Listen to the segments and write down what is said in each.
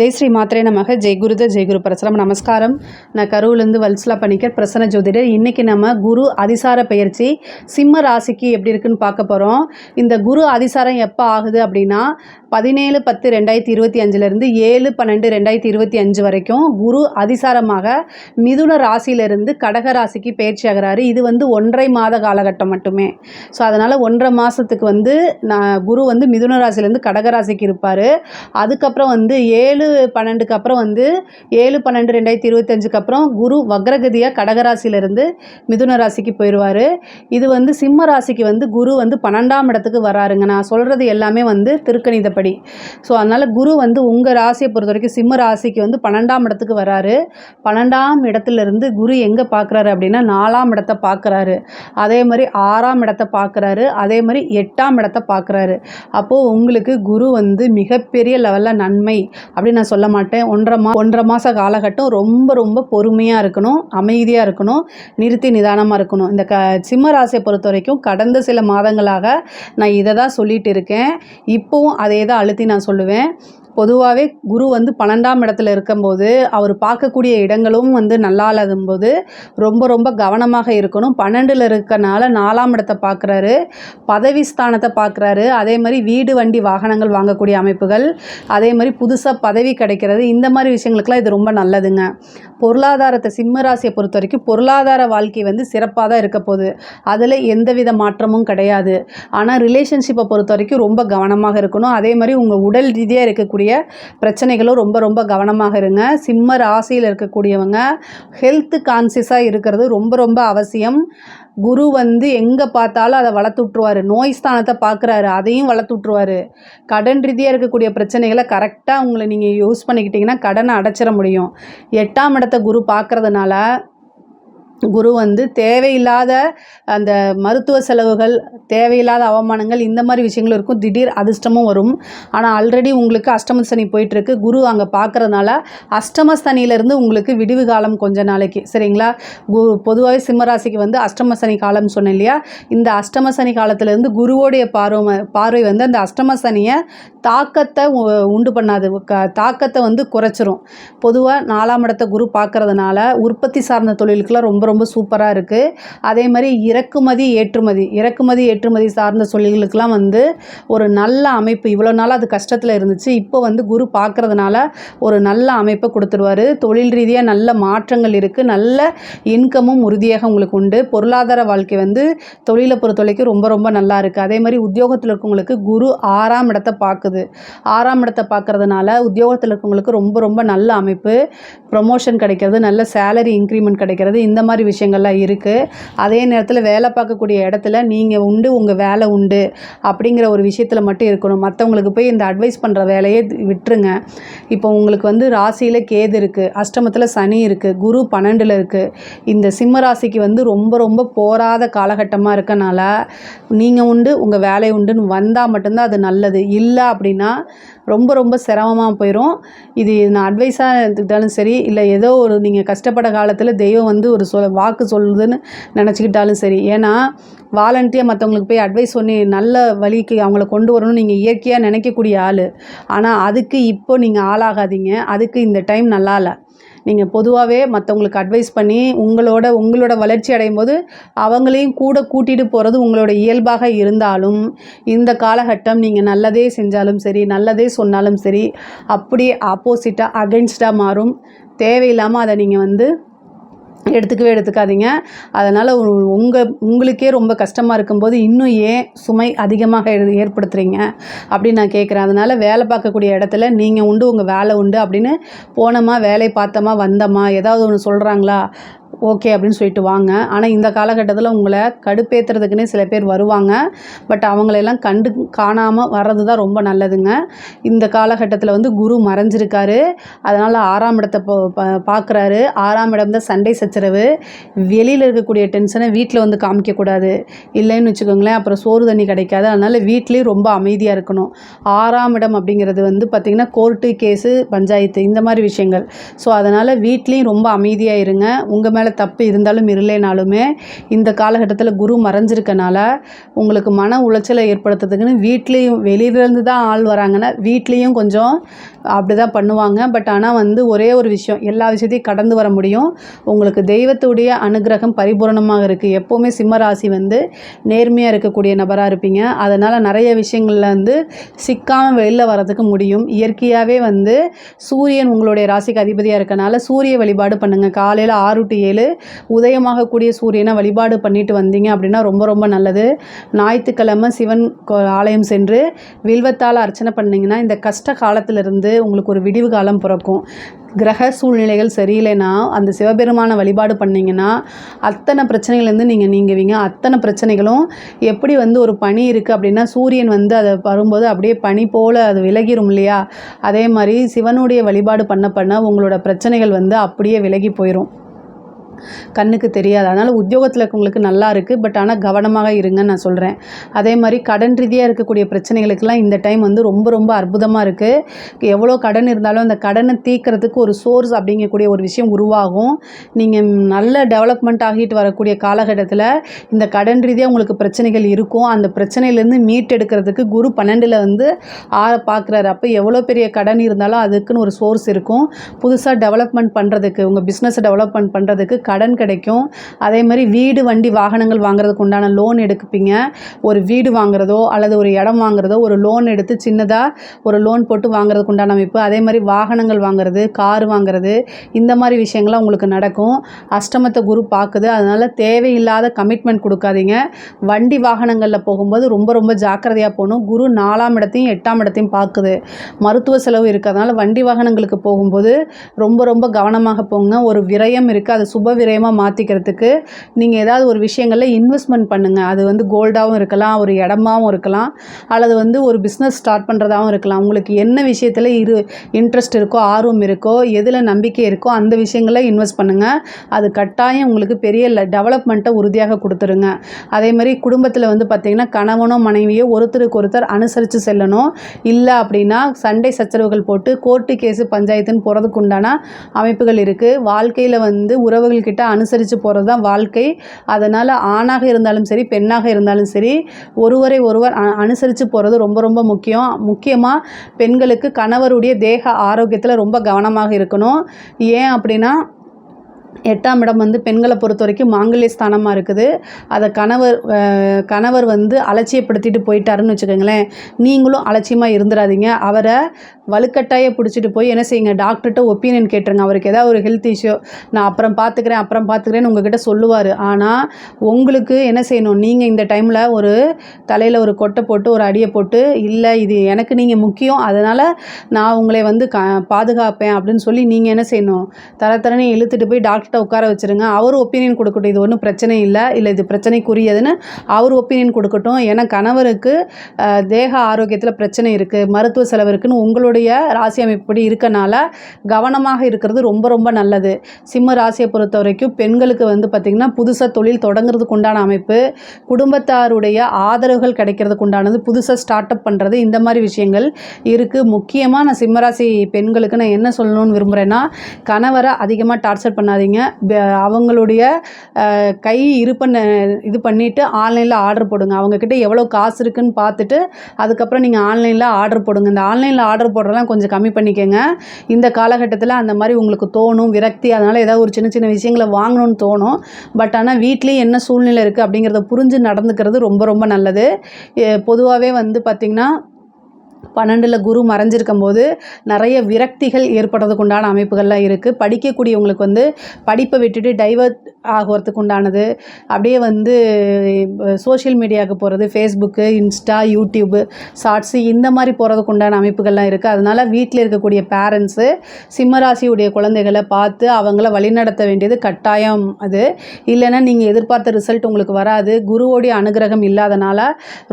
ஜெய் ஸ்ரீ மாத்திரே நமக. ஜெய் குருத ஜெய் குரு பரசுரம். நமஸ்காரம். நான் கருவிலேருந்து வல்சலா பணிக்கர் பிரசன்ன ஜோதிடர். இன்றைக்கி நம்ம குரு அதிசார பயிற்சி சிம்ம ராசிக்கு எப்படி இருக்குன்னு பார்க்க போகிறோம் இந்த குரு அதிசாரம் எப்போ ஆகுது அப்படின்னா பதினேழு பத்து ரெண்டாயிரத்தி இருபத்தி அஞ்சுலேருந்து ஏழு பன்னெண்டு ரெண்டாயிரத்தி இருபத்தி அஞ்சு வரைக்கும் குரு அதிசாரமாக மிதுன ராசியிலிருந்து கடக ராசிக்கு பயிற்சி ஆகிறாரு. இது வந்து ஒன்றரை மாத காலகட்டம் மட்டுமே. ஸோ அதனால் ஒன்றரை மாதத்துக்கு வந்து நான் குரு வந்து மிதுன ராசியிலேருந்து கடக ராசிக்கு இருப்பார். அதுக்கப்புறம் வந்து ஏழு பன்னெண்டுக்கு அப்புறம் வந்து ஏழு பன்னெண்டு ரெண்டாயிரத்தி இருபத்தஞ்சுக்கு அப்புறம் குரு வக்ரகதியாக கடகராசியிலேருந்து மிதுன ராசிக்கு போயிடுவார். இது வந்து சிம்ம ராசிக்கு வந்து குரு வந்து பன்னெண்டாம் இடத்துக்கு வராருங்க. நான் சொல்கிறது எல்லாமே வந்து திருக்கணிதப்படி. ஸோ அதனால் குரு வந்து உங்கள் ராசியை பொறுத்த வரைக்கும் சிம்ம ராசிக்கு வந்து பன்னெண்டாம் இடத்துக்கு வராரு. பன்னெண்டாம் இடத்துலேருந்து குரு எங்கே பார்க்குறாரு அப்படின்னா நாலாம் இடத்த பார்க்குறாரு அதே மாதிரி ஆறாம் இடத்த பார்க்குறாரு அதே மாதிரி எட்டாம் இடத்த பார்க்குறாரு அப்போது உங்களுக்கு குரு வந்து மிகப்பெரிய லெவலில் நன்மை அப்படின்னு நான் சொல்ல மாட்டேன். ஒன்றரை மா ஒன்றரை மாத காலகட்டம் ரொம்ப ரொம்ப பொறுமையாக இருக்கணும் அமைதியாக இருக்கணும் நிறுத்தி நிதானமாக இருக்கணும். இந்த க சிம்ம ராசியை பொறுத்த வரைக்கும் கடந்த சில மாதங்களாக நான் இதை தான் சொல்லிகிட்டு இருக்கேன். இப்போவும் அதே தான் அழுத்தி நான் சொல்லுவேன். பொதுவாகவே குரு வந்து பன்னெண்டாம் இடத்துல இருக்கும்போது அவர் பார்க்கக்கூடிய இடங்களும் வந்து நல்லா இல்லாதும்போது ரொம்ப ரொம்ப கவனமாக இருக்கணும். பன்னெண்டில் இருக்கனால நாலாம் இடத்தை பார்க்குறாரு பதவி ஸ்தானத்தை பார்க்குறாரு அதே மாதிரி வீடு வண்டி வாகனங்கள் வாங்கக்கூடிய அமைப்புகள் அதே மாதிரி புதுசாக பதவி கிடைக்கிறது இந்த மாதிரி விஷயங்களுக்கெல்லாம் இது ரொம்ப நல்லதுங்க. பொருளாதாரத்தை சிம்ம ராசியை பொறுத்த வரைக்கும் பொருளாதார வாழ்க்கை வந்து சிறப்பாக தான் இருக்க போகுது. அதில் எந்தவித மாற்றமும் கிடையாது. ஆனால் ரிலேஷன்ஷிப்பை பொறுத்த வரைக்கும் ரொம்ப கவனமாக இருக்கணும். அதே மாதிரி உங்கள் உடல் ரீதியாக இருக்கக்கூடிய பிரச்சனைகளும் ரொம்ப ரொம்ப கவனமாக இருங்க. சிம்ம ராசியில் இருக்கக்கூடியவங்க ஹெல்த் கான்சியஸாக இருக்கிறது ரொம்ப ரொம்ப அவசியம். குரு வந்து எங்கே பார்த்தாலும் அதை வளர்த்து விட்ருவாரு நோய் ஸ்தானத்தை பார்க்குறாரு அதையும் வளர்த்து விட்ருவாரு கடன் ரீதியாக இருக்கக்கூடிய பிரச்சனைகளை கரெக்டாக உங்களை நீங்கள் யூஸ் பண்ணிக்கிட்டிங்கன்னா கடனை அடைச்சிட முடியும். எட்டாம் இடத்த குரு பார்க்குறதுனால குரு வந்து தேவையில்லாத அந்த மருத்துவ செலவுகள் தேவையில்லாத அவமானங்கள் இந்த மாதிரி விஷயங்களும் இருக்கும். திடீர் அதிர்ஷ்டமும் வரும். ஆனால் ஆல்ரெடி உங்களுக்கு அஷ்டம சனி போயிட்டுருக்கு. குரு அங்கே பார்க்குறதுனால அஷ்டம சனியிலேருந்து உங்களுக்கு விடிவு காலம் கொஞ்ச நாளைக்கு சரிங்களா? கு பொதுவாகவே சிம்மராசிக்கு வந்து அஷ்டம சனி காலம் சொன்னேன் இல்லையா? இந்த அஷ்டம சனி காலத்துலேருந்து குருவோடைய பார்வை பார்வை வந்து அந்த அஷ்டம சனியை தாக்கத்தை உண்டு பண்ணாது. க- தாக்கத்தை வந்து குறைச்சிரும். பொதுவாக நாலாம் இடத்த குரு பார்க்கறதுனால உற்பத்தி சார்ந்த தொழிலுக்குலாம் ரொம்ப ரொம்ப சூப்பராக இருக்குது அதே மாதிரி இறக்குமதி ஏற்றுமதி. இறக்குமதி ஏற்றுமதி சார்ந்த சொல்லிகளுக்கெல்லாம் வந்து ஒரு நல்ல அமைப்பு. இவ்வளோ நாள் அது கஷ்டத்தில் இருந்துச்சு. இப்போ வந்து குரு பார்க்குறதுனால ஒரு நல்ல அமைப்பை கொடுத்துருவாரு. தொழில் ரீதியாக நல்ல மாற்றங்கள் இருக்குது நல்ல இன்கமும் உறுதியாக உங்களுக்கு உண்டு. பொருளாதார வாழ்க்கை வந்து தொழிலை பொறுத்தவரைக்கும் ரொம்ப ரொம்ப நல்லா இருக்குது அதே மாதிரி உத்தியோகத்தில் இருக்கவங்களுக்கு குரு ஆறாம் இடத்தை பார்க்குது ஆறாம் இடத்தை பார்க்குறதுனால உத்தியோகத்தில் இருக்கவங்களுக்கு ரொம்ப ரொம்ப நல்ல அமைப்பு. ப்ரொமோஷன் கிடைக்கிறது. நல்ல சேலரி இன்க்ரிமெண்ட் கிடைக்கிறது. இந்த மாதிரி விஷயங்கள்லாம் இருக்குது அதே நேரத்தில் வேலை பார்க்கக்கூடிய இடத்துல நீங்கள் உண்டு உங்கள் வேலை உண்டு அப்படிங்கிற ஒரு விஷயத்தில் மட்டும் இருக்கணும். மற்றவங்களுக்கு போய் இந்த அட்வைஸ் பண்ணுற வேலையை விட்டுருங்க. இப்போ உங்களுக்கு வந்து ராசியில் கேது இருக்குது அஷ்டமத்தில் சனி இருக்குது குரு பன்னெண்டில் இருக்குது இந்த சிம்ம ராசிக்கு வந்து ரொம்ப ரொம்ப போராத காலகட்டமாக இருக்கனால நீங்கள் உண்டு உங்கள் வேலை உண்டுன்னு வந்தால் மட்டும்தான் அது நல்லது. இல்லை அப்படின்னா ரொம்ப ரொம்ப சிரமமாக போயிடும் இது நான் அட்வைஸாக எடுத்துக்கிட்டாலும் சரி இல்லை ஏதோ ஒரு நீங்கள் கஷ்டப்பட காலத்தில் தெய்வம் வந்து ஒரு சொல் வாக்கு சொல்லுதுன்னு நினச்சிக்கிட்டாலும் சரி. ஏன்னா வாலண்டியாக மற்றவங்களுக்கு போய் அட்வைஸ் பண்ணி நல்ல வழிக்கு அவங்கள கொண்டு வரணும்னு நீங்கள் இயற்கையாக நினைக்கக்கூடிய ஆள். ஆனால் அதுக்கு இப்போ நீங்கள் ஆளாகாதீங்க. அதுக்கு இந்த டைம் நல்லா இல்லை. நீங்கள் பொதுவாகவே மற்றவங்களுக்கு அட்வைஸ் பண்ணி உங்களோட உங்களோட வளர்ச்சி அடையும் போது அவங்களையும் கூட கூட்டிகிட்டு போகிறது உங்களோட இயல்பாக இருந்தாலும் இந்த காலகட்டம் நீங்கள் நல்லதே செஞ்சாலும் சரி நல்லதே சொன்னாலும் சரி அப்படியே ஆப்போசிட்டாக அகென்ஸ்டாக மாறும். தேவையில்லாமல் அதை நீங்கள் வந்து எடுத்துக்கவே எடுத்துக்காதீங்க. அதனால் உங்கள் உங்களுக்கே ரொம்ப கஷ்டமாக இருக்கும்போது இன்னும் ஏன் சுமை அதிகமாக ஏற்படுத்துகிறீங்க அப்படின்னு நான் கேட்குறேன் அதனால் வேலை பார்க்கக்கூடிய இடத்துல நீங்கள் உண்டு உங்கள் வேலை உண்டு அப்படின்னு போனோமா வேலை பார்த்தோமா வந்தோமா ஏதாவது ஒன்று சொல்கிறாங்களா ஓகே அப்படின்னு சொல்லிட்டு வாங்க. ஆனால் இந்த காலகட்டத்தில் உங்களை கடுப்பேற்றுறதுக்குன்னே சில பேர் வருவாங்க. பட் அவங்களெல்லாம் கண்டு காணாமல் வர்றது தான் ரொம்ப நல்லதுங்க. இந்த காலகட்டத்தில் வந்து குரு மறைஞ்சிருக்காரு. அதனால் ஆறாம் இடத்தை பார்க்குறாரு ஆறாம் இடம் தான் சண்டை சச்சரவு. வெளியில் இருக்கக்கூடிய டென்ஷனை வீட்டில் வந்து காமிக்கக்கூடாது இல்லைன்னு வச்சுக்கோங்களேன் அப்புறம் சோறு தண்ணி கிடைக்காது. அதனால் வீட்லேயும் ரொம்ப அமைதியாக இருக்கணும். ஆறாம் இடம் அப்படிங்கிறது வந்து பார்த்திங்கன்னா கோர்ட்டு கேஸு பஞ்சாயத்து இந்த மாதிரி விஷயங்கள். ஸோ அதனால் வீட்லேயும் ரொம்ப அமைதியாக இருங்க. உங்கள் மேலே தப்பு இருந்தாலும் இல்லைனாலுமே இந்த காலகட்டத்தில் குரு மறைஞ்சிருக்கனால உங்களுக்கு மன உளைச்சலை ஏற்படுத்துறதுக்குன்னு வீட்லேயும் வெளியிலேருந்து தான் ஆள் வராங்கன்னா வீட்லேயும் கொஞ்சம் அப்படி தான் பண்ணுவாங்க. பட் ஆனால் வந்து ஒரே ஒரு விஷயம் எல்லா விஷயத்தையும் கடந்து வர முடியும். உங்களுக்கு தெய்வத்துடைய அனுகிரகம் பரிபூரணமாக இருக்குது எப்போவுமே சிம்ம ராசி வந்து நேர்மையாக இருக்கக்கூடிய நபராக இருப்பீங்க. அதனால் நிறைய விஷயங்களில் வந்து சிக்காமல் வெளியில் வரதுக்கு முடியும். இயற்கையாகவே வந்து சூரியன் உங்களுடைய ராசிக்கு அதிபதியாக இருக்கனால சூரிய வழிபாடு பண்ணுங்கள் காலையில் ஆறு டு ஏழு உதயமாகக்கூடிய சூரியனை வழிபாடு பண்ணிட்டு வந்தீங்க அப்படின்னா ரொம்ப ரொம்ப நல்லது. ஞாயிற்றுக்கிழமை சிவன் கோ- ஆலயம் சென்று வில்வத்தால் அர்ச்சனை பண்ணிங்கன்னா இந்த கஷ்ட காலத்திலிருந்து உங்களுக்கு ஒரு விடிவு காலம் பிறக்கும். கிரக சூழ்நிலைகள் சரியில்லைன்னா அந்த சிவபெருமானை வழிபாடு பண்ணிங்கன்னா அத்தனை பிரச்சனைகள்லேருந்து நீங்கள் நீங்குவீங்க. அத்தனை பிரச்சனைகளும் எப்படி வந்து ஒரு பனி இருக்குது அப்படின்னா சூரியன் வந்து அதை வரும்போது அப்படியே பனி போல் அது விலகிரும் இல்லையா? அதே மாதிரி சிவனுடைய வழிபாடு பண்ண பண்ண உங்களோட பிரச்சனைகள் வந்து அப்படியே விலகி போயிடும் கண்ணுக்கு தெரியாது. அதனால் உத்தியோகத்தில் இருக்கவங்களுக்கு நல்லா இருக்குது பட் ஆனால் கவனமாக இருங்கன்னு நான் சொல்கிறேன் அதே மாதிரி கடன் ரீதியாக இருக்கக்கூடிய பிரச்சனைகளுக்கெல்லாம் இந்த டைம் வந்து ரொம்ப ரொம்ப அற்புதமாக இருக்குது எவ்வளோ கடன் இருந்தாலும் அந்த கடனை தீக்கிறதுக்கு ஒரு சோர்ஸ் அப்படிங்கக்கூடிய ஒரு விஷயம் உருவாகும். நீங்கள் நல்ல டெவலப்மெண்ட் ஆகிட்டு வரக்கூடிய காலகட்டத்தில் இந்த கடன் ரீதியாக உங்களுக்கு பிரச்சனைகள் இருக்கும். அந்த பிரச்சனையிலேருந்து மீட்டெடுக்கிறதுக்கு குரு பன்னெண்டில் வந்து ஆற பார்க்குறாரு அப்போ எவ்வளோ பெரிய கடன் இருந்தாலும் அதுக்குன்னு ஒரு சோர்ஸ் இருக்கும். புதுசாக டெவலப்மெண்ட் பண்ணுறதுக்கு உங்கள் பிஸ்னஸை டெவலப்மெண்ட் பண்ணுறதுக்கு கடன் கிடைக்கும். அதே மாதிரி வீடு வண்டி வாகனங்கள் வாங்குறதுக்கு உண்டான லோன் எடுப்பீங்க ஒரு வீடு வாங்குறதோ அல்லது ஒரு இடம் வாங்குறதோ ஒரு லோன் எடுத்து சின்னதாக ஒரு லோன் போட்டு வாங்குறதுக்கு உண்டான அமைப்பு. அதே மாதிரி வாகனங்கள் வாங்குறது கார் வாங்குறது இந்த மாதிரி விஷயங்கள்லாம் உங்களுக்கு நடக்கும். அஷ்டமத்தை குரு பார்க்குது. அதனால் தேவையில்லாத கமிட்மெண்ட் கொடுக்காதீங்க. வண்டி வாகனங்களில் போகும்போது ரொம்ப ரொம்ப ஜாக்கிரதையாக போகணும். குரு நாலாம் இடத்தையும் எட்டாம் இடத்தையும் பார்க்குது. மருத்துவ செலவு இருக்கிறதுனால வண்டி வாகனங்களுக்கு போகும்போது ரொம்ப ரொம்ப கவனமாக போங்க. ஒரு விரயம் இருக்குது அது சுப விரயமாக மாற்றிக்கிறதுக்கு நீங்கள் ஏதாவது ஒரு விஷயங்களில் இன்வெஸ்ட்மெண்ட் பண்ணுங்கள் அது வந்து கோல்டாகவும் இருக்கலாம் ஒரு இடமாவும் இருக்கலாம் அல்லது வந்து ஒரு பிஸ்னஸ் ஸ்டார்ட் பண்ணுறதாகவும் இருக்கலாம். உங்களுக்கு என்ன விஷயத்தில் இரு இன்ட்ரெஸ்ட் இருக்கோ ஆர்வம் இருக்கோ எதில் நம்பிக்கை இருக்கோ அந்த விஷயங்களில் இன்வெஸ்ட் பண்ணுங்கள் அது கட்டாயம் உங்களுக்கு பெரிய டெவலப்மெண்ட்டை உறுதியாக கொடுத்துருங்க. அதே மாதிரி குடும்பத்தில் வந்து பார்த்திங்கன்னா கணவனோ மனைவியோ ஒருத்தருக்கு ஒருத்தர் அனுசரித்து செல்லணும். இல்லை அப்படின்னா சண்டை சச்சரவுகள் போட்டு கோர்ட்டு கேஸு பஞ்சாயத்துன்னு போகிறதுக்கு உண்டான அமைப்புகள் இருக்குது வாழ்க்கையில் வந்து கிட்ட அனுசரித்து போகிறது தான் வாழ்க்கை. அதனால் ஆணாக இருந்தாலும் சரி பெண்ணாக இருந்தாலும் சரி ஒருவரை ஒருவர் அனுசரித்து போகிறது ரொம்ப ரொம்ப முக்கியம். முக்கியமாக பெண்களுக்கு கணவருடைய தேக ஆரோக்கியத்தில் ரொம்ப கவனமாக இருக்கணும். ஏன் அப்படின்னா எட்டாம் இடம் வந்து பெண்களை பொறுத்த வரைக்கும் மாங்கல்ய ஸ்தானமாக இருக்குது. அதை கணவர் கணவர் வந்து அலட்சியப்படுத்திட்டு போயிட்டாருன்னு வச்சுக்கோங்களேன். நீங்களும் அலட்சியமாக இருந்துடாதீங்க அவரை வலுக்கட்டாய பிடிச்சிட்டு போய் என்ன செய்யுங்க? டாக்டர்கிட்ட ஒப்பீனியன் கேட்டுருங்க. அவருக்கு ஏதாவது ஒரு ஹெல்த் இஷ்யூ நான் அப்புறம் பார்த்துக்கிறேன் அப்புறம் பார்த்துக்கிறேன்னு உங்ககிட்ட சொல்லுவார். ஆனால் உங்களுக்கு என்ன செய்யணும்? நீங்கள் இந்த டைமில் ஒரு தலையில் ஒரு கொட்டை போட்டு ஒரு அடியை போட்டு இல்லை இது எனக்கு நீங்கள் முக்கியம். அதனால் நான் உங்களை வந்து க பாதுகாப்பேன். அப்படின்னு சொல்லி நீங்கள் என்ன செய்யணும்? தர தரன்னு இழுத்துட்டு போய் டாக்டர் டாக்டர்கிட்ட உட்கார வச்சுருங்க. அவர் ஒப்பீனியன் கொடுக்கட்டும். இது ஒன்றும் பிரச்சனை இல்லை. இல்லை இது பிரச்சனைக்குரியதுன்னு அவர் ஒப்பீனியன் கொடுக்கட்டும். ஏன்னா கணவருக்கு தேக ஆரோக்கியத்தில் பிரச்சனை இருக்குது மருத்துவ செலவு இருக்குதுன்னு உங்களுடைய ராசி அமைப்படி இருக்கனால கவனமாக இருக்கிறது ரொம்ப ரொம்ப நல்லது. சிம்ம ராசியை பொறுத்த வரைக்கும் பெண்களுக்கு வந்து பார்த்திங்கன்னா புதுசாக தொழில் தொடங்குறதுக்கு உண்டான அமைப்பு. குடும்பத்தாருடைய ஆதரவுகள் கிடைக்கிறதுக்கு உண்டானது. புதுசாக ஸ்டார்ட் அப் பண்ணுறது இந்த மாதிரி விஷயங்கள் இருக்குது முக்கியமாக நான் சிம்மராசி பெண்களுக்கு நான் என்ன சொல்லணும்னு விரும்புகிறேன்னா கணவரை அதிகமாக டார்ச்சர் பண்ணாதீங்க. ப- அவங்களுடைய கை கை இருப்பை இது பண்ணிவிட்டு ஆன்லைனில் ஆர்டர் போடுங்க. அவங்கக்கிட்ட எவ்வளோ காசு இருக்குன்னு பார்த்துட்டு அதுக்கப்புறம் நீங்கள் ஆன்லைனில் ஆர்டர் போடுங்க. இந்த ஆன்லைனில் ஆர்டர் போடுறதெல்லாம் கொஞ்சம் கம்மி பண்ணிக்கோங்க. இந்த காலகட்டத்தில் அந்த மாதிரி உங்களுக்கு தோணும் விரக்தி அதனால் ஏதாவது ஒரு சின்ன சின்ன விஷயங்களை வாங்கணும்னு தோணும். பட் ஆனால் வீட்லேயும் என்ன சூழ்நிலை இருக்குது அப்படிங்கிறத புரிஞ்சு நடந்துக்கிறது ரொம்ப ரொம்ப நல்லது. பொதுவாகவே வந்து பார்த்திங்கன்னா பன்னெண்டில் குரு மறைஞ்சிருக்கும் போது நிறைய விரக்திகள் ஏற்படுறதுக்கு உண்டான அமைப்புகள்லாம் இருக்குது படிக்கக்கூடியவங்களுக்கு வந்து படிப்பை விட்டுட்டு டைவர்ட் ஆகிறதுக்கு உண்டானது. அப்படியே வந்து சோஷியல் மீடியாவுக்கு போகிறது ஃபேஸ்புக்கு இன்ஸ்டா யூடியூப்பு ஷார்ட்ஸு இந்த மாதிரி போகிறதுக்கு உண்டான அமைப்புகள்லாம் இருக்குது அதனால் வீட்டில் இருக்கக்கூடிய பேரண்ட்ஸு சிம்மராசியுடைய குழந்தைகளை பார்த்து அவங்கள வழிநடத்த வேண்டியது கட்டாயம் அது. இல்லைன்னா நீங்கள் எதிர்பார்த்த ரிசல்ட் உங்களுக்கு வராது. குருவோடைய அனுகிரகம் இல்லாதனால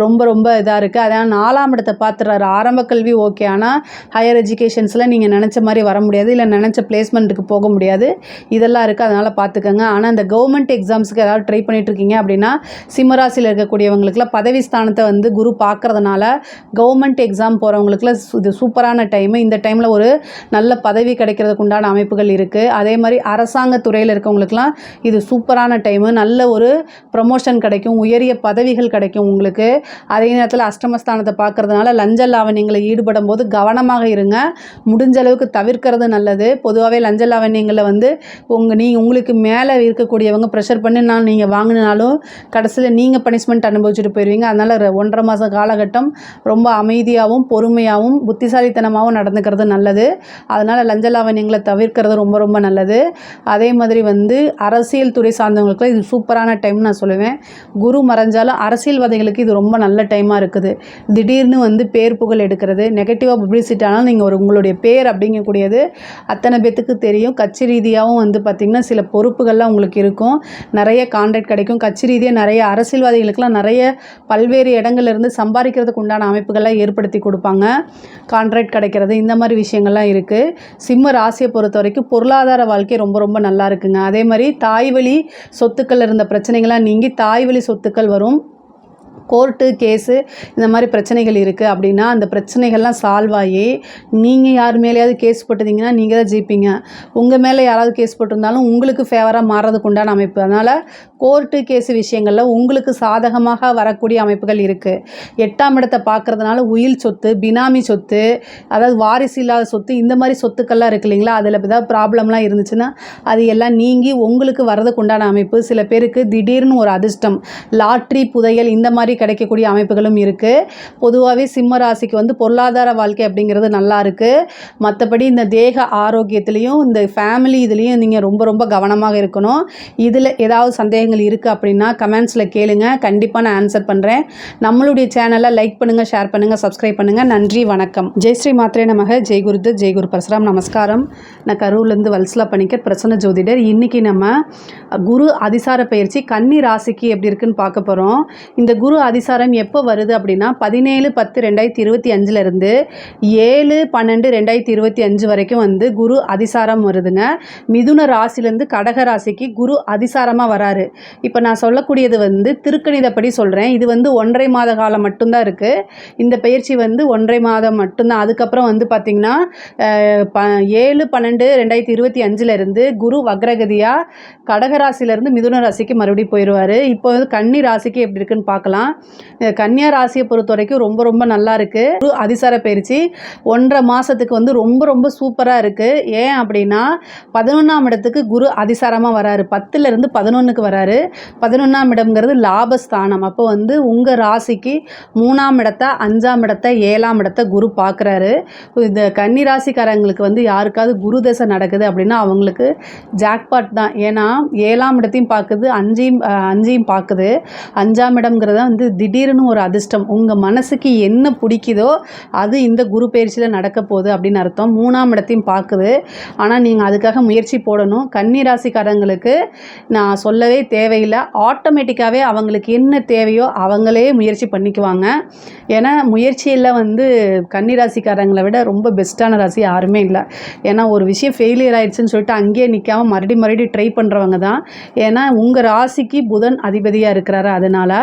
ரொம்ப ரொம்ப இதாக இருக்குது அதான் நாலாம் இடத்தை பார்த்துறாரு ஆரம்ப கல்வி ஓகே ஆனால் ஹையர் எஜுகேஷன்ஸில் நீங்கள் நினச்ச மாதிரி வர முடியாது. இல்லை நினச்ச பிளேஸ்மெண்ட்டுக்கு போக முடியாது. இதெல்லாம் இருக்குது அதனால் பார்த்துக்கோங்க. ஆனால் இந்த கவர்மெண்ட் எக்ஸாம்ஸுக்கு ஏதாவது ட்ரை பண்ணிகிட்ருக்கீங்க அப்படின்னா சிம்மராசியில் இருக்கக்கூடியவங்களுக்குலாம் பதவி ஸ்தானத்தை வந்து குரு பார்க்கறதுனால கவர்மெண்ட் எக்ஸாம் போகிறவங்களுக்குலாம் இது சூப்பரான டைமு இந்த டைமில் ஒரு நல்ல பதவி கிடைக்கிறதுக்கு உண்டான அமைப்புகள் இருக்குது அதே மாதிரி அரசாங்க துறையில் இருக்கவங்களுக்குலாம் இது சூப்பரான டைமு நல்ல ஒரு ப்ரமோஷன் கிடைக்கும் உயரிய பதவிகள் கிடைக்கும் உங்களுக்கு. அதே நேரத்தில் அஷ்டமஸ்தானத்தை பார்க்குறதுனால லஞ்ச லாவணியங்களை ஈடுபடும் போது கவனமாக இருங்க. முடிஞ்ச அளவுக்கு தவிர்க்கிறது நல்லது. பொதுவாகவே லஞ்ச லாவணியங்களில் வந்து உங்கள் நீ உங்களுக்கு மேலே இருக்க இருக்கக்கூடியவங்க ப்ரெஷர் பண்ணி நான் நீங்கள் வாங்கினாலும் கடைசியில் நீங்கள் பனிஷ்மெண்ட் அனுபவிச்சுட்டு போயிடுவீங்க அதனால் ஒன்றரை மாத காலகட்டம் ரொம்ப அமைதியாகவும் பொறுமையாகவும் புத்திசாலித்தனமாகவும் நடந்துக்கிறது நல்லது. அதனால் லஞ்ச லாவணியங்களை தவிர்க்கிறது ரொம்ப ரொம்ப நல்லது. அதே மாதிரி வந்து அரசியல் துறை சார்ந்தவங்களுக்குலாம் இது சூப்பரான டைம் நான் சொல்லுவேன். குரு மறைஞ்சாலும் அரசியல்வாதிகளுக்கு இது ரொம்ப நல்ல டைமாக இருக்குது. திடீர்னு வந்து பேர் புகழ் எடுக்கிறது நெகட்டிவாக பப்ளிசிட்டி ஆனாலும் நீங்கள் ஒரு உங்களுடைய பேர் அப்படிங்கக்கூடியது அத்தனை பேத்துக்கு தெரியும். கட்சி ரீதியாகவும் வந்து பார்த்திங்கன்னா சில பொறுப்புகள்லாம் உங்களுக்கு இருக்கும். நிறைய கான்டாக்ட் கிடைக்கும். கட்சி ரீதியாக நிறைய அரசியல்வாதிகளுக்கெல்லாம் நிறைய பல்வேறு இடங்கள்ல இருந்து சம்பாதிக்கிறதுக்கு உண்டான அமைப்புகள்லாம் ஏற்படுத்தி கொடுப்பாங்க. கான்ட்ராக்ட் கிடைக்கிறது இந்த மாதிரி விஷயங்கள்லாம் இருக்குது சிம்ம ராசியை பொறுத்த வரைக்கும் பொருளாதார வாழ்க்கை ரொம்ப ரொம்ப நல்லா இருக்குங்க. அதே மாதிரி தாய் வழி சொத்துக்கள் இருந்த பிரச்சனைகள்லாம் நீங்கி தாய் வழி சொத்துக்கள் வரும். கோர்ட்டு கேஸு இந்த மாதிரி பிரச்சனைகள் இருக்குது அப்படின்னா அந்த பிரச்சனைகள்லாம் சால்வ் ஆகி நீங்கள் யார் மேலேயாவது கேஸ் போட்டிருந்தீங்கன்னா நீங்கள் தான் ஜெயிப்பீங்க. உங்கள் மேலே யாராவது கேஸ் போட்டிருந்தாலும் உங்களுக்கு ஃபேவராக மாறுறதுக்கு உண்டான அமைப்பு. அதனால் கோர்ட்டு கேஸு விஷயங்களில் உங்களுக்கு சாதகமாக வரக்கூடிய அமைப்புகள் இருக்குது எட்டாம் இடத்தை பார்க்குறதுனால உயில் சொத்து பினாமி சொத்து அதாவது வாரிசு இல்லாத சொத்து இந்த மாதிரி சொத்துக்கள்லாம் இருக்கு இல்லைங்களா? அதில் ஏதாவது ப்ராப்ளம்லாம் இருந்துச்சுன்னா அது எல்லாம் நீங்கி உங்களுக்கு வரதுக்கு உண்டான அமைப்பு. சில பேருக்கு திடீர்னு ஒரு அதிர்ஷ்டம் லாட்ரி புதையல் இந்த மாதிரி கிடைக்கக்கூடிய அமைப்புகளும் இருக்குது பொதுவாகவே சிம்ம ராசிக்கு வந்து பொருளாதார வாழ்க்கை அப்படிங்கிறது நல்லா இருக்குது மற்றபடி இந்த தேக ஆரோக்கியத்துலேயும் இந்த ஃபேமிலி இதுலேயும் நீங்கள் ரொம்ப ரொம்ப கவனமாக இருக்கணும். இதில் ஏதாவது சந்தேகங்கள் இருக்குது அப்படின்னா கமெண்ட்ஸில் கேளுங்க. கண்டிப்பாக நான் ஆன்சர் பண்ணுறேன் நம்மளுடைய சேனலை லைக் பண்ணுங்கள் ஷேர் பண்ணுங்கள் சப்ஸ்கிரைப் பண்ணுங்கள் நன்றி வணக்கம். ஜெய் ஸ்ரீ மாத்ரே நமக. ஜெய் குருது ஜெய் குரு பரசுராம். நமஸ்காரம். நான் கரூர்லேருந்து வல்சலா பணிக்கர் பிரசன்ன ஜோதிடர். இன்றைக்கி நம்ம குரு அதிசார பயிற்சி கன்னி ராசிக்கு எப்படி இருக்குன்னு பார்க்க போகிறோம் இந்த குரு அதிசாரம் எப்போ வருது அப்படின்னா பதினேழு பத்து ரெண்டாயிரத்தி இருபத்தி அஞ்சுலேருந்து ஏழு பன்னெண்டு ரெண்டாயிரத்தி இருபத்தி அஞ்சு வரைக்கும் வந்து குரு அதிசாரம் வருதுங்க. மிதுன ராசிலேருந்து கடக ராசிக்கு குரு அதிசாரமாக வராரு. இப்போ நான் சொல்லக்கூடியது வந்து திருக்கணிதப்படி சொல்கிறேன் இது வந்து ஒன்றரை மாத காலம் மட்டும்தான் இருக்குது இந்த பயிற்சி வந்து ஒன்றரை மாதம் மட்டும்தான். அதுக்கப்புறம் வந்து பார்த்திங்கன்னா ப ஏழு பன்னெண்டு ரெண்டாயிரத்தி இருபத்தி அஞ்சுலேருந்து குரு வக்ரகதியாக கடகராசிலேருந்து மிதுன ராசிக்கு மறுபடியும் போயிடுவார் இப்போ வந்து கன்னி ராசிக்கு எப்படி இருக்குன்னு பார்க்கலாம் கன்னியா ராசியை பொறுத்த வரைக்கும் ரொம்ப ரொம்ப நல்லா இருக்குது குரு அதிசார பயிற்சி ஒன்றரை மாதத்துக்கு வந்து ரொம்ப ரொம்ப சூப்பராக இருக்குது ஏன் அப்படின்னா பதினொன்றாம் இடத்துக்கு குரு அதிசாரமாக வராரு. பத்துலேருந்து பதினொன்றுக்கு வராரு. பதினொன்றாம் இடம்ங்கிறது லாபஸ்தானம். அப்போ வந்து உங்கள் ராசிக்கு மூணாம் இடத்த அஞ்சாம் இடத்த ஏழாம் இடத்த குரு பார்க்குறாரு இந்த கன்னி ராசிக்காரங்களுக்கு வந்து யாருக்காவது குரு தசை நடக்குது அப்படின்னா அவங்களுக்கு ஜாக்பாட் தான். ஏன்னா ஏழாம் இடத்தையும் பார்க்குது அஞ்சையும் அஞ்சையும் பார்க்குது அஞ்சாம் இடம்ங்கிறத வந்து திடீர்னு ஒரு அதிர்ஷ்டம். உங்கள் மனசுக்கு என்ன பிடிக்குதோ அது இந்த குரு பயிற்சியில் நடக்க போகுது அப்படின்னு அர்த்தம். மூணாம் இடத்தையும் பார்க்குது. ஆனால் நீங்கள் அதுக்காக முயற்சி போடணும். கன்னி ராசிக்காரங்களுக்கு நான் சொல்லவே தேவையில்லை. ஆட்டோமேட்டிக்காகவே அவங்களுக்கு என்ன தேவையோ அவங்களே முயற்சி பண்ணிக்குவாங்க. ஏன்னா முயற்சியில் வந்து கன்னி ராசிக்காரங்களை விட ரொம்ப பெஸ்ட்டான ராசி யாருமே இல்லை. ஏன்னா ஒரு விஷயம் ஃபெயிலியர் ஆயிடுச்சுன்னு சொல்லிட்டு அங்கேயே நிற்காம மறுபடியும் மறுபடியும் ட்ரை பண்ணுறவங்க தான். ஏன்னா உங்கள் ராசிக்கு புதன் அதிபதியாக இருக்கிறாரு. அதனால்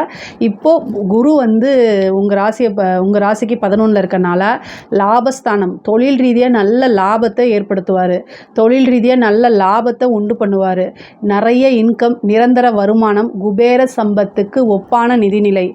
இப்போ இப்போது குரு வந்து உங்கள் ராசியை ப உங்கள் ராசிக்கு பதினொன்றில் இருக்கனால லாபஸ்தானம் தொழில் ரீதியாக நல்ல லாபத்தை ஏற்படுத்துவார். தொழில் ரீதியாக நல்ல லாபத்தை உண்டு பண்ணுவார். நிறைய இன்கம் நிரந்தர வருமானம் குபேர சம்பத்துக்கு ஒப்பான நிதிநிலை.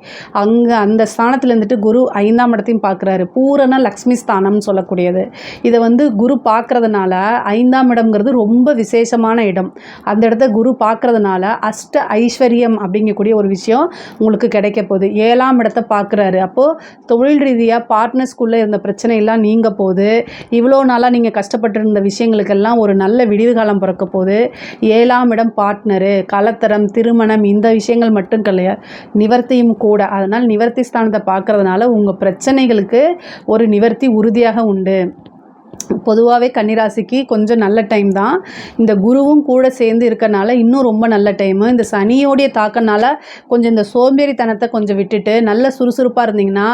அங்கே அந்த ஸ்தானத்தில் இருந்துட்டு குரு ஐந்தாம் இடத்தையும் பார்க்குறாரு பூரண லக்ஷ்மி ஸ்தானம்னு சொல்லக்கூடியது. இதை வந்து குரு பார்க்குறதுனால ஐந்தாம் இடம்ங்கிறது ரொம்ப விசேஷமான இடம். அந்த இடத்த குரு பார்க்குறதுனால அஷ்ட ஐஸ்வர்யம் அப்படிங்கக்கூடிய ஒரு விஷயம் உங்களுக்கு கிடைக்க போகுது. ஏழாம் இடத்த பார்க்குறாரு. அப்போது தொழில் ரீதியாக பார்ட்னர்ஸ்குள்ளே இருந்த பிரச்சனை எல்லாம் நீங்க போகுது. இவ்வளோ நாளாக நீங்கள் கஷ்டப்பட்டு இருந்த விஷயங்களுக்கெல்லாம் ஒரு நல்ல விடிவு காலம் பிறக்க போகுது. ஏழாம் இடம் பார்ட்னரு கலத்தரம் திருமணம் இந்த விஷயங்கள் மட்டும் கிடையாது. நிவர்த்தியும் கூட. அதனால் நிவர்த்தி ஸ்தானத்தை பார்க்குறதுனால உங்கள் பிரச்சனைகளுக்கு ஒரு நிவர்த்தி உறுதியாக உண்டு. பொதுவாகவே கன்னிராசிக்கு கொஞ்சம் நல்ல டைம் தான். இந்த குருவும் கூட சேர்ந்து இருக்கறனால இன்னும் ரொம்ப நல்ல டைமு இந்த சனியோடைய தாக்கனால கொஞ்சம் இந்த சோம்பேறித்தனத்தை கொஞ்சம் விட்டுட்டு நல்ல சுறுசுறுப்பாக இருந்தீங்கன்னா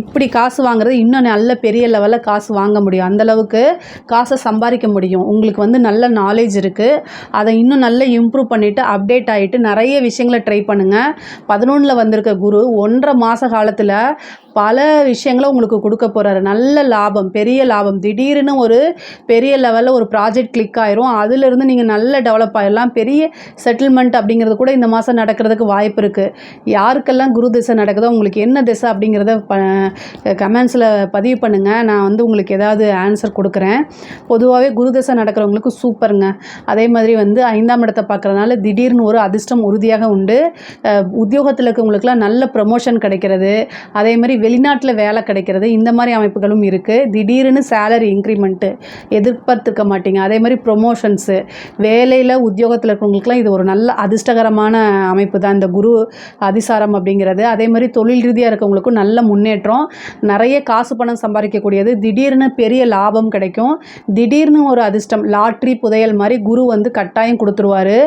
இப்படி காசு வாங்குறது இன்னும் நல்ல பெரிய லெவலில் காசு வாங்க முடியும். அந்தளவுக்கு காசை சம்பாதிக்க முடியும். உங்களுக்கு வந்து நல்ல நாலேஜ் இருக்குது அதை இன்னும் நல்லா இம்ப்ரூவ் பண்ணிவிட்டு அப்டேட் ஆகிட்டு நிறைய விஷயங்களை ட்ரை பண்ணுங்கள் பதினொன்றில் வந்திருக்க குரு ஒன்றரை மாத காலத்தில் பல விஷயங்களை உங்களுக்கு கொடுக்க போகிறாரு நல்ல லாபம் பெரிய லாபம். திடீர்னு ஒரு பெரிய லெவலில் ஒரு ப்ராஜெக்ட் கிளிக் ஆயிரும். அதிலிருந்து நீங்கள் நல்ல டெவலப் ஆகிடலாம் பெரிய செட்டில்மெண்ட் அப்படிங்கிறது கூட இந்த மாதம் நடக்கிறதுக்கு வாய்ப்பு இருக்குது யாருக்கெல்லாம் குரு திசை நடக்குதோ உங்களுக்கு என்ன திசை அப்படிங்கிறத ப கமெண்ட்ஸில் பதிவு பண்ணுங்கள் நான் வந்து உங்களுக்கு ஏதாவது ஆன்சர் கொடுக்குறேன். பொதுவாகவே குரு திசை நடக்கிறவங்களுக்கு சூப்பருங்க. அதே மாதிரி வந்து ஐந்தாம் இடத்தை பார்க்குறதுனால திடீர்னு ஒரு அதிர்ஷ்டம் உறுதியாக உண்டு. உத்தியோகத்தில் இருக்கவங்களுக்குலாம் நல்ல ப்ரமோஷன் கிடைக்கிறது. அதே மாதிரி வெளிநாட்டில் வேலை கிடைக்கிறது இந்த மாதிரி அமைப்புகளும் இருக்குது திடீர்னு சேலரி இன்க்ரிமெண்ட்டு எதிர்பார்த்துக்க மாட்டீங்க. அதே மாதிரி ப்ரொமோஷன்ஸு வேலையில் உத்தியோகத்தில் இருக்கிறவங்களுக்குலாம் இது ஒரு நல்ல அதிர்ஷ்டகரமான அமைப்பு தான் இந்த குரு அதிசாரம் அப்படிங்கிறது. அதே மாதிரி தொழில் ரீதியாக இருக்கவங்களுக்கும் நல்ல முன்னேற்றம். நிறைய காசு பணம் சம்பாதிக்கக்கூடியது. திடீர்னு பெரிய லாபம் கிடைக்கும். திடீர்னு ஒரு அதிர்ஷ்டம் லாட்ரி புதையல் மாதிரி குரு வந்து கட்டாயம் கொடுத்துருவாரு.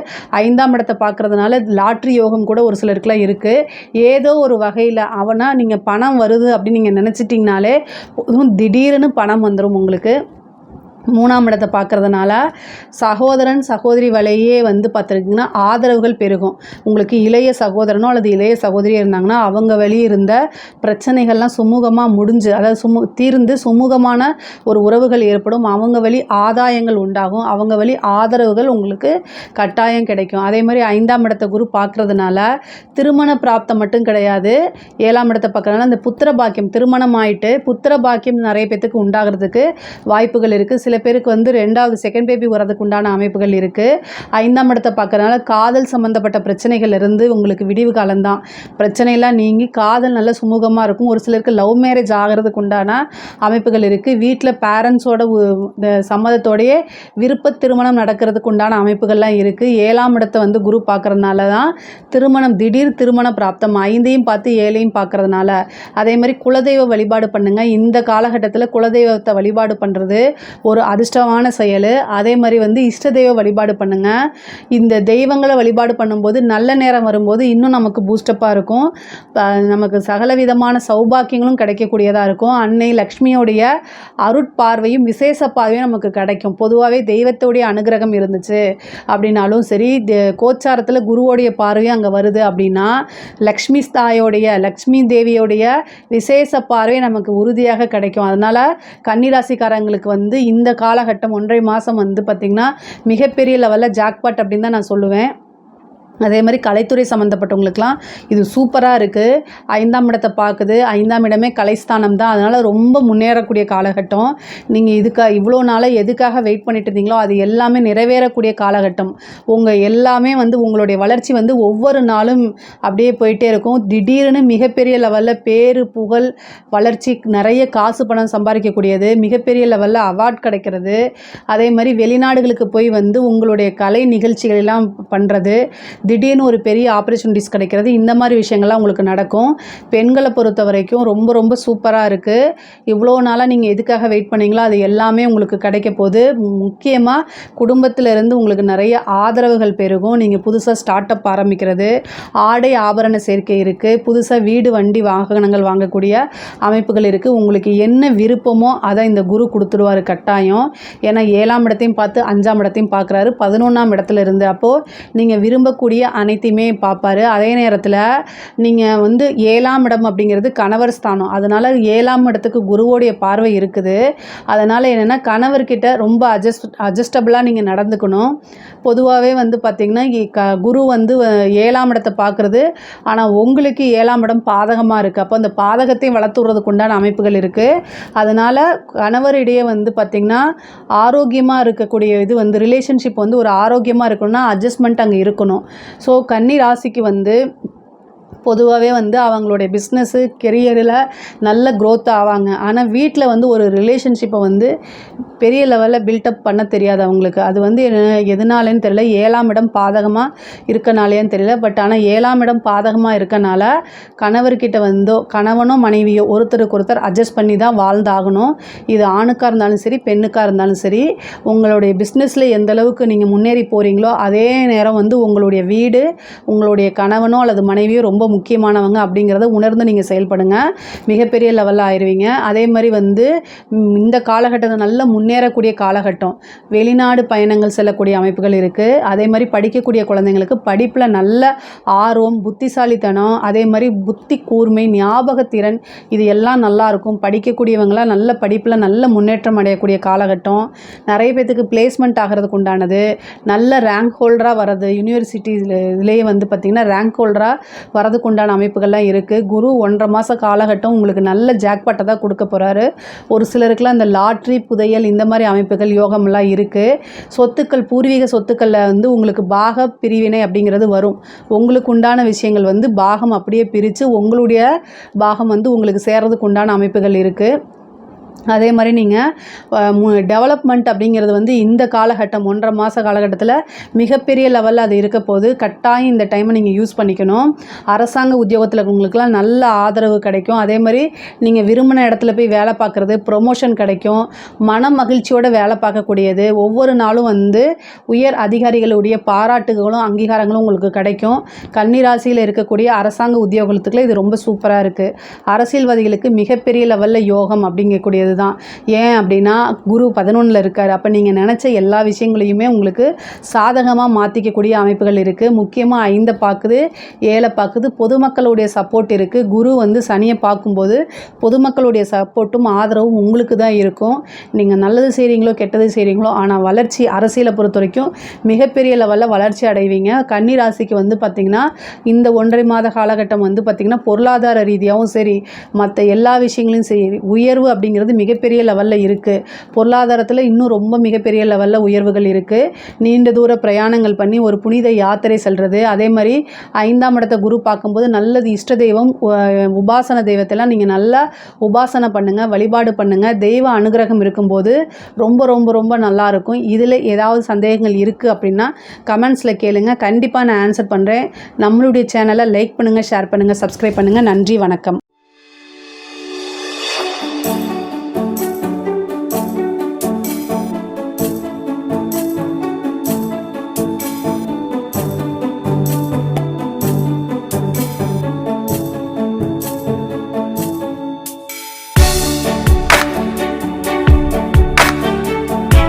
ஐந்தாம் இடத்தை பார்க்கறதுனால லாட்ரி யோகம் கூட ஒரு சிலருக்குலாம் இருக்குது ஏதோ ஒரு வகையில் அவனா நீங்கள் பணம் வருது அப்படின்னு நீங்கள் நினச்சிட்டிங்கனாலே திடீர்னு பணம் வந்துடும் உங்களுக்கு. மூணாம் இடத்தை பார்க்குறதுனால சகோதரன் சகோதரி வழியே வந்து பார்த்துருக்கீங்கன்னா ஆதரவுகள் பெருகும். உங்களுக்கு இளைய சகோதரனோ அல்லது இளைய சகோதரியாக இருந்தாங்கன்னா அவங்க வழி இருந்த பிரச்சனைகள்லாம் சுமூகமாக முடிஞ்சு அதாவது சுமு தீர்ந்து சுமூகமான ஒரு உறவுகள் ஏற்படும். அவங்க வழி ஆதாயங்கள் உண்டாகும். அவங்க வழி ஆதரவுகள் உங்களுக்கு கட்டாயம் கிடைக்கும். அதே மாதிரி ஐந்தாம் இடத்தை குரு பார்க்குறதுனால திருமண பிராப்தம் மட்டும் கிடையாது. ஏழாம் இடத்தை பார்க்குறதுனால அந்த புத்திர பாக்கியம் திருமணம் ஆயிட்டு புத்திர பாக்கியம் நிறைய பேத்துக்கு உண்டாகிறதுக்கு வாய்ப்புகள் இருக்குது சில பேருக்கு வந்து ரெண்டாவது செகண்ட் பேபி வரதுக்கு உண்டான அமைப்புகள் இருக்குது ஐந்தாம் இடத்தை பார்க்குறதுனால காதல் சம்மந்தப்பட்ட பிரச்சனைகள் இருந்து உங்களுக்கு விடிவு காலம்தான். பிரச்சனையெல்லாம் நீங்கி காதல் நல்ல சுமூகமாக இருக்கும். ஒரு சிலருக்கு லவ் மேரேஜ் ஆகிறதுக்கு உண்டான அமைப்புகள் இருக்குது வீட்டில் பேரண்ட்ஸோட சம்மதத்தோடையே விருப்ப திருமணம் நடக்கிறதுக்கு உண்டான அமைப்புகள்லாம் இருக்குது ஏழாம் இடத்தை வந்து குரு பார்க்கறதுனால தான் திருமணம் திடீர் திருமண பிராப்தம் ஐந்தையும் பார்த்து ஏழையும் பார்க்கறதுனால. அதே மாதிரி குலதெய்வ வழிபாடு பண்ணுங்கள் இந்த காலகட்டத்தில் குலதெய்வத்தை வழிபாடு பண்ணுறது ஒரு அதிர்ஷ்டமான செயல். அதே மாதிரி வந்து இஷ்ட தெய்வ வழிபாடு பண்ணுங்கள் இந்த தெய்வங்களை வழிபாடு பண்ணும்போது நல்ல நேரம் வரும்போது இன்னும் நமக்கு பூஸ்டப்பாக இருக்கும். நமக்கு சகல விதமான சௌபாக்கியங்களும் கிடைக்கக்கூடியதாக இருக்கும். அன்னை லக்ஷ்மியோடைய அருட்பார்வையும் விசேஷ பார்வையும் நமக்கு கிடைக்கும். பொதுவாகவே தெய்வத்தோடைய அனுகிரகம் இருந்துச்சு அப்படின்னாலும் சரி தே- கோச்சாரத்தில் குருவோடைய பார்வையும் அங்கே வருது அப்படின்னா லக்ஷ்மி தாயோடைய லக்ஷ்மி தேவியோடைய விசேஷ பார்வை நமக்கு உறுதியாக கிடைக்கும். அதனால் கன்னிராசிக்காரங்களுக்கு வந்து இந்த காலகட்டம் ஒன்றரை மாதம் வந்து பார்த்திங்கன்னா மிகப்பெரிய லெவலில் ஜாக்பாட் அப்படின்னு தான் நான் சொல்லுவேன். அதே மாதிரி கலைத்துறை சம்மந்தப்பட்டவங்களுக்குலாம் இது சூப்பராக இருக்குது ஐந்தாம் இடத்தை பார்க்குது. ஐந்தாம் இடமே கலைஸ்தானம் தான். அதனால் ரொம்ப முன்னேறக்கூடிய காலகட்டம். நீங்கள் இதுக்காக இவ்வளோ நாளாக எதுக்காக வெயிட் பண்ணிட்டு இருந்தீங்களோ அது எல்லாமே நிறைவேறக்கூடிய காலகட்டம். உங்கள் எல்லாமே வந்து உங்களுடைய வளர்ச்சி வந்து ஒவ்வொரு நாளும் அப்படியே போயிட்டே இருக்கும். திடீர்னு மிகப்பெரிய லெவலில் பேர் புகழ் வளர்ச்சி நிறைய காசு பணம் சம்பாதிக்கக்கூடியது மிகப்பெரிய லெவலில் அவார்ட் கிடைக்கிறது. அதே மாதிரி வெளிநாடுகளுக்கு போய் வந்து உங்களுடைய கலை நிகழ்ச்சிகள் எல்லாம் பண்ணுறது திடீர்னு ஒரு பெரிய ஆப்பர்ச்சுனிட்டிஸ் கிடைக்கிறது. இந்த மாதிரி விஷயங்கள்லாம் உங்களுக்கு நடக்கும். பெண்களை பொறுத்த வரைக்கும் ரொம்ப ரொம்ப சூப்பராக இருக்குது இவ்வளோ நாளாக நீங்கள் எதுக்காக வெயிட் பண்ணீங்களோ அது எல்லாமே உங்களுக்கு கிடைக்க போகுது. முக்கியமாக குடும்பத்தில் இருந்து உங்களுக்கு நிறைய ஆதரவுகள் பெருகும். நீங்கள் புதுசாக ஸ்டார்ட் அப் ஆரம்பிக்கிறது. ஆடை ஆபரண சேர்க்கை இருக்குது புதுசாக வீடு வண்டி வாகனங்கள் வாங்கக்கூடிய அமைப்புகள் இருக்குது உங்களுக்கு என்ன விருப்பமோ அதை இந்த குரு கொடுத்துருவாரு கட்டாயம். ஏன்னா ஏழாம் இடத்தையும் பார்த்து அஞ்சாம் இடத்தையும் பார்க்குறாரு. பதினொன்றாம் இடத்துல இருந்து அப்போது நீங்கள் விரும்பக்கூடிய அனைத்தையுமே பார்ப்பாரு. அதே நேரத்தில் நீங்கள் வந்து ஏழாம் இடம் அப்படிங்கிறது கணவர் ஸ்தானம். அதனால் ஏழாம் இடத்துக்கு குருவோடைய பார்வை இருக்குது. அதனால் என்னென்னா கணவர்கிட்ட ரொம்ப அட்ஜஸ்ட் அட்ஜஸ்டபிளாக நீங்கள் நடந்துக்கணும். பொதுவாகவே வந்து பார்த்திங்கன்னா இ- க குரு வந்து ஏழாம் இடத்தை பார்க்குறது ஆனால் உங்களுக்கு ஏழாம் இடம் பாதகமாக இருக்குது அப்போ அந்த பாதகத்தையும் வளர்த்து உண்டான அமைப்புகள் இருக்குது அதனால் கணவரிடையே வந்து பார்த்திங்கன்னா ஆரோக்கியமாக இருக்கக்கூடிய இது வந்து ரிலேஷன்ஷிப் வந்து ஒரு ஆரோக்கியமாக இருக்கணும்னா அட்ஜஸ்ட்மெண்ட் அங்கே இருக்கணும். ஸோ கன்னி ராசிக்கு வந்து பொதுவாகவே வந்து அவங்களுடைய பிஸ்னஸ்ஸு கெரியரில் நல்ல க்ரோத் ஆவாங்க. ஆனால் வீட்டில் வந்து ஒரு ரிலேஷன்ஷிப்பை வந்து பெரிய லெவலில் பில்டப் பண்ண தெரியாது அவங்களுக்கு. அது வந்து எதுனாலேன்னு தெரியல. ஏழாம் இடம் பாதகமாக இருக்கனாலேன்னு தெரியல. பட் ஆனால் ஏழாம் இடம் பாதகமாக இருக்கனால கணவர்கிட்ட வந்தோ கணவனோ மனைவியோ ஒருத்தருக்கு ஒருத்தர் அட்ஜஸ்ட் பண்ணி தான் வாழ்ந்தாகணும். இது ஆணுக்காக இருந்தாலும் சரி பெண்ணுக்காக இருந்தாலும் சரி உங்களுடைய பிஸ்னஸில் எந்த அளவுக்கு நீங்கள் முன்னேறி போகிறீங்களோ அதே நேரம் வந்து உங்களுடைய வீடு உங்களுடைய கணவனோ அல்லது மனைவியோ ரொம்ப முக்கியமானவங்க அப்படிங்கிறத உணர்ந்து நீங்கள் செயல்படுங்க. மிகப்பெரிய லெவலில் ஆயிடுவீங்க அதே மாதிரி வந்து இந்த காலகட்டத்தில் நல்ல முன்னேறக்கூடிய காலகட்டம். வெளிநாடு பயணங்கள் செல்லக்கூடிய அமைப்புகள் இருக்குது அதே மாதிரி படிக்கக்கூடிய குழந்தைங்களுக்கு படிப்பில் நல்ல ஆர்வம் புத்திசாலித்தனம் அதே மாதிரி புத்தி கூர்மை ஞாபகத்திறன் இது எல்லாம் நல்லாயிருக்கும் படிக்கக்கூடியவங்களாம் நல்ல படிப்பில் நல்ல முன்னேற்றம் அடையக்கூடிய காலகட்டம். நிறைய பேர்த்துக்கு பிளேஸ்மெண்ட் ஆகிறதுக்கு உண்டானது. நல்ல ரேங்க் ஹோல்டராக வர்றது யூனிவர்சிட்டியில் இதுலேயே வந்து பார்த்திங்கன்னா ரேங்க் ஹோல்டராக வரதுக்கு உண்டான அமைப்புகள்லாம் இருக்குது குரு ஒன்றரை மாத காலகட்டம் உங்களுக்கு நல்ல ஜாக்பாட்டை தான் கொடுக்க போகிறாரு ஒரு சிலருக்குலாம் இந்த லாட்ரி புதையல் இந்த மாதிரி அமைப்புகள் யோகம்லாம் இருக்குது சொத்துக்கள் பூர்வீக சொத்துக்களில் வந்து உங்களுக்கு பாக பிரிவினை அப்படிங்கிறது வரும். உங்களுக்கு உண்டான விஷயங்கள் வந்து பாகம் அப்படியே பிரித்து உங்களுடைய பாகம் வந்து உங்களுக்கு சேர்றதுக்கு உண்டான அமைப்புகள் இருக்குது அதே மாதிரி நீங்கள் டெவலப்மெண்ட் அப்படிங்கிறது வந்து இந்த காலகட்டம் ஒன்றரை மாத காலகட்டத்தில் மிகப்பெரிய லெவலில் அது இருக்க போது கட்டாயம் இந்த டைமை நீங்கள் யூஸ் பண்ணிக்கணும். அரசாங்க உத்தியோகத்தில் உங்களுக்குலாம் நல்ல ஆதரவு கிடைக்கும். அதே மாதிரி நீங்கள் விரும்பின இடத்துல போய் வேலை பார்க்குறது ப்ரொமோஷன் கிடைக்கும். மன மகிழ்ச்சியோட வேலை பார்க்கக்கூடியது. ஒவ்வொரு நாளும் வந்து உயர் அதிகாரிகளுடைய பாராட்டுகளும் அங்கீகாரங்களும் உங்களுக்கு கிடைக்கும். கன்னிராசியில் இருக்கக்கூடிய அரசாங்க உத்தியோகத்துக்குள்ள இது ரொம்ப சூப்பராக இருக்குது அரசியல்வாதிகளுக்கு மிகப்பெரிய லெவலில் யோகம் வேண்டியது தான் ஏன் அப்படின்னா குரு பதினொன்றில் இருக்கார். அப்போ நீங்கள் நினச்ச எல்லா விஷயங்களையுமே உங்களுக்கு சாதகமாக மாற்றிக்கக்கூடிய அமைப்புகள் இருக்குது முக்கியமாக ஐந்தை பார்க்குது ஏழை பார்க்குது பொதுமக்களுடைய சப்போர்ட் இருக்குது குரு வந்து சனியை பார்க்கும்போது பொதுமக்களுடைய சப்போர்ட்டும் ஆதரவும் உங்களுக்கு தான் இருக்கும். நீங்கள் நல்லது செய்கிறீங்களோ கெட்டது செய்கிறீங்களோ ஆனால் வளர்ச்சி அரசியலை பொறுத்த வரைக்கும் மிகப்பெரிய லெவலில் வளர்ச்சி அடைவீங்க. கன்னி ராசிக்கு வந்து பார்த்திங்கன்னா இந்த ஒன்றரை மாத காலகட்டம் வந்து பார்த்திங்கன்னா பொருளாதார ரீதியாகவும் சரி மற்ற எல்லா விஷயங்களையும் சரி உயர்வு அப்படிங்கிறது மிகப்பெரிய லெவலில் இருக்குது பொருளாதாரத்தில் இன்னும் ரொம்ப மிகப்பெரிய லெவலில் உயர்வுகள் இருக்குது நீண்ட தூர பிரயாணங்கள் பண்ணி ஒரு புனித யாத்திரை செல்வது அதே மாதிரி ஐந்தாம் இடத்த குரு பார்க்கும்போது நல்லது இஷ்ட தெய்வம் உபாசன தெய்வத்தெல்லாம் நீங்கள் நல்லா உபாசனை பண்ணுங்கள் வழிபாடு பண்ணுங்கள் தெய்வ அனுகிரகம் இருக்கும்போது ரொம்ப ரொம்ப ரொம்ப நல்லா இருக்கும். இதில் ஏதாவது சந்தேகங்கள் இருக்குது அப்படின்னா கமெண்ட்ஸில் கேளுங்கள் கண்டிப்பாக நான் ஆன்சர் பண்ணுறேன் நம்மளுடைய சேனலை லைக் பண்ணுங்கள் ஷேர் பண்ணுங்கள் சப்ஸ்கிரைப் பண்ணுங்கள் நன்றி வணக்கம்.